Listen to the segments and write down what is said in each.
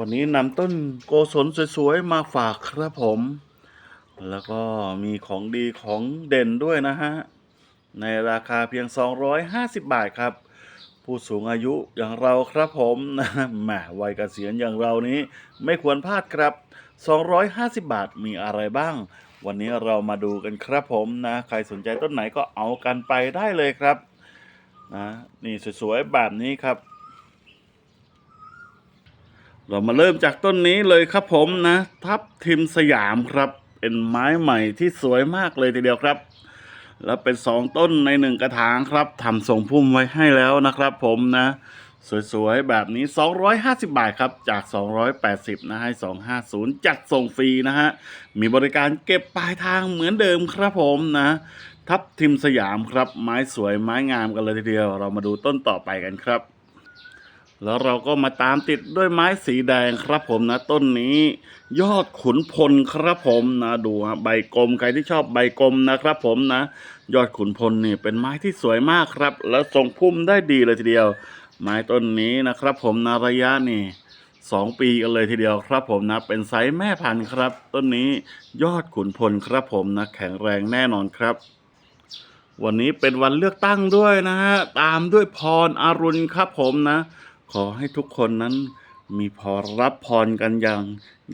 วันนี้นำต้นโกศลสวยๆ มาฝากครับผม แล้วก็มีของดีของเด่นด้วยนะฮะ ในราคาเพียง 250 บาทครับ ผู้สูงอายุอย่างเราครับผมนะแหมวัยเกษียณอย่างเรานี้ไม่ควรพลาดครับ 250 บาทมีอะไรบ้าง วันนี้เรามาดูกันครับผมนะ ใครสนใจต้นไหนก็เอากันไปได้เลยครับนะนี่สวยๆแบบนี้ครับ เรามาเริ่มจากต้นนี้เลยครับผมนะ ทับทิมสยามครับเป็นไม้ใหม่ที่สวยมากเลยทีเดียวครับ แล้วเป็นสองต้นในหนึ่งกระถางครับทำทรงพุ่มไว้ให้แล้วนะครับ ผมนะ สวยๆ แบบนี้ 250 บาทครับ จาก 280 นะให้ 250 จัดส่งฟรีนะฮะ มีบริการเก็บปลายทางเหมือนเดิมครับผมนะ ทับทิมสยามครับ ไม้สวยไม้งามกันเลยทีเดียว เรามาดูต้นต่อไปกันครับ แล้วเราก็มาตามติดด้วยไม้สีแดงครับผมนะ ต้นนี้ ยอดขุนพลครับผมนะดูฮะใบกลมใครที่ชอบใบกลมนะครับผมนะ ยอดขุนพลนี่เป็นไม้ที่สวยมากครับ แล้วทรงพุ่มได้ดีเลยทีเดียว ไม้ต้นนี้นะครับ ผมนะระยะนี่สองปีกันเลยทีเดียวครับผมนะ เป็นไซส์แม่พันธุ์ครับ ต้นนี้ยอดขุนพลครับผมนะ แข็งแรงแน่นอนครับวันนี้เป็นวันเลือกตั้งด้วยนะฮะ ตามด้วยพรอรุณครับผมนะ ขอให้ทุกคนนั้นมีพรรับพรกันอย่าง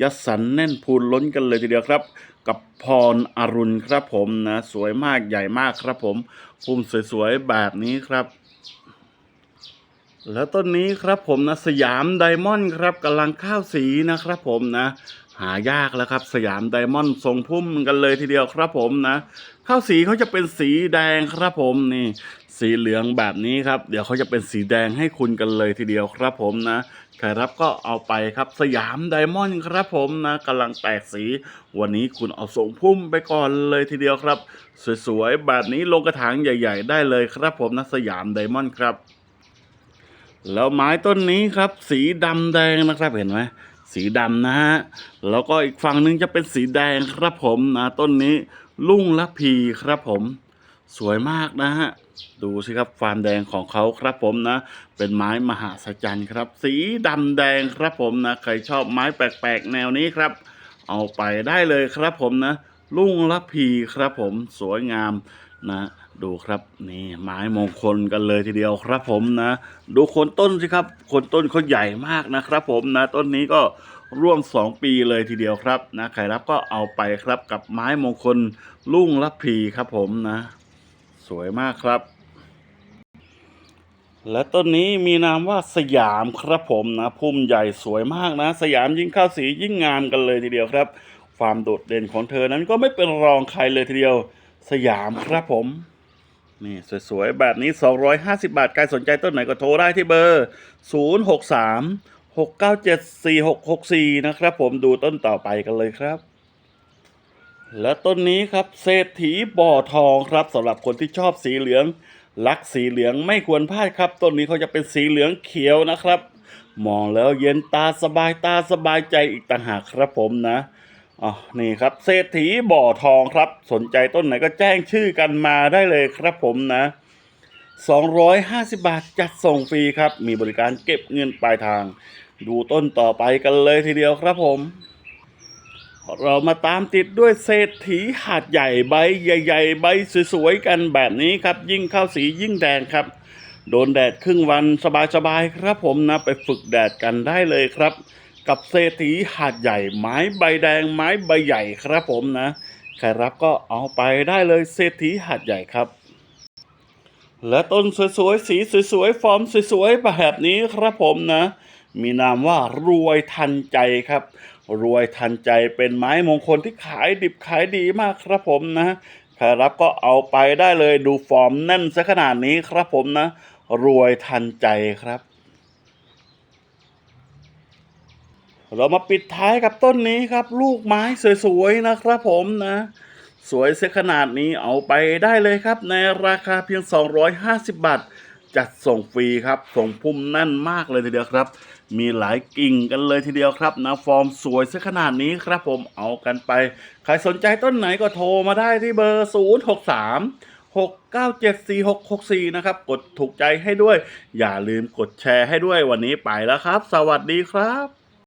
ยัดสันแน่นพูนล้นกันเลยทีเดียวครับ กับพรอรุณครับผมนะ สวยมากใหญ่มากครับผมพุ่มสวยๆแบบนี้ครับ แล้วต้นนี้ครับผมนะสยามไดมอนด์ครับกำลังข้าวสีนะครับผมนะ หายากแล้วครับ สยามไดมอนด์ทรงพุ่มกันเลยทีเดียวครับผมนะ ข้าวสีเขาจะเป็นสีแดงครับผมนี่ สีเหลืองแบบนี้ครับ เดี๋ยวเขาจะเป็นสีแดงให้คุณกันเลยทีเดียวครับผมนะใครรับก็เอาไปครับสยามไดมอนด์ครับผมนะกำลังแตกสี วันนี้คุณเอาส่งพุ่มไปก่อนเลยทีเดียวครับ สวยๆแบบนี้ลงกระถางใหญ่ ๆ ได้เลยครับผมนะสยามไดมอนด์ครับแล้วไม้ต้นนี้ครับ สีดำแดงนะครับเห็นไหมสีดำนะฮะแล้วก็อีกฝั่งหนึงจะเป็นสีแดงครับผมนะต้นนี้ ลุ่งละพีครับผม สวยมากนะฮะ ดูสิครับความแดงของเขาครับผมนะ เป็นไม้มหาศจรรย์ครับ สีดำแดงครับผมนะ ใครชอบไม้แปลกๆ แนวนี้ครับ เอาไปได้เลยครับผมนะ ลุ่งละพีครับผม สวยงามนะดูครับนี่ไม้มงคลกันเลยทีเดียวครับผมนะ ดูคนต้นสิครับคนต้นเขาใหญ่มากนะครับผมนะ ต้นนี้ก็ ร่วม 2 ปีเลยทีเดียวครับนะใครรับก็เอาไปครับกับไม้มงคลลุ่งละพีครับผมนะ สวยมากครับ และต้นนี้มีนามว่าสยามครับผมนะพุ่มใหญ่สวยมากนะ สยามยิ่งเข้าสียิ่งงามกันเลยทีเดียวครับ ความโดดเด่นของเธอนั้นก็ไม่เป็นรองใครเลยทีเดียว สยามครับผมนี่สวยๆ แบบนี้ 250 บาท ใครสนใจต้นไหนก็โทรได้ที่เบอร์ 063 697 4664 นะครับผมดูต้นต่อไปกันเลยครับ และต้นนี้ครับเศรษฐีบ่อทองครับสำหรับคนที่ชอบสีเหลืองรักสีเหลืองไม่ควรพลาดครับ ต้นนี้เขาจะเป็นสีเหลืองเขียวนะครับ มองแล้วเย็นตาสบายตาสบายใจอีกต่างหากครับผมนะอ๋อนี่ครับ เศรษฐีบ่อทองครับ สนใจต้นไหนก็แจ้งชื่อกันมาได้เลยครับผมนะ 250 บาทจัดส่งฟรีครับ มีบริการเก็บเงินปลายทาง ดูต้นต่อไปกันเลยทีเดียวครับผม เรามาตามติดด้วยเศรษฐีหาดใหญ่ใบใหญ่ ๆ ใบสวยๆกันแบบนี้ครับ ยิ่งเข้าสียิ่งแดงครับ โดนแดดครึ่งวันสบายๆครับผมนะไปฝึกแดดกันได้เลยครับ กับเศรษฐีหาดใหญ่ไม้ใบแดงไม้ใบใหญ่ครับผมนะใครรับก็เอาไปได้เลยเศรษฐีหาดใหญ่ครับและต้นสวยๆ สีสวยๆ ฟอร์มสวยๆ แบบนี้ครับผมนะ มีนามว่ารวยทันใจครับ รวยทันใจเป็นไม้มงคลที่ขายดิบขายดีมากครับผมนะใครรับก็เอาไปได้เลยดูฟอร์มแน่นซะขนาดนี้ครับผมนะ รวยทันใจครับ เรามาปิดท้ายกับต้นนี้ครับ ลูกไม้สวยๆนะครับผมนะสวยเสียขนาดนี้เอาไปได้เลยครับ ในราคาเพียง 250 บาท จัดส่งฟรีครับ ส่งพุ่มแน่นมากเลยทีเดียวครับ มีหลายกิ่งกันเลยทีเดียวครับนะฟอร์มสวยซะขนาดนี้ครับผมเอากันไป ใครสนใจต้นไหนก็โทรมาได้ที่เบอร์ 063 6974664 นะครับ กดถูกใจให้ด้วย อย่าลืมกดแชร์ให้ด้วยวันนี้ไปแล้วครับ สวัสดีครับ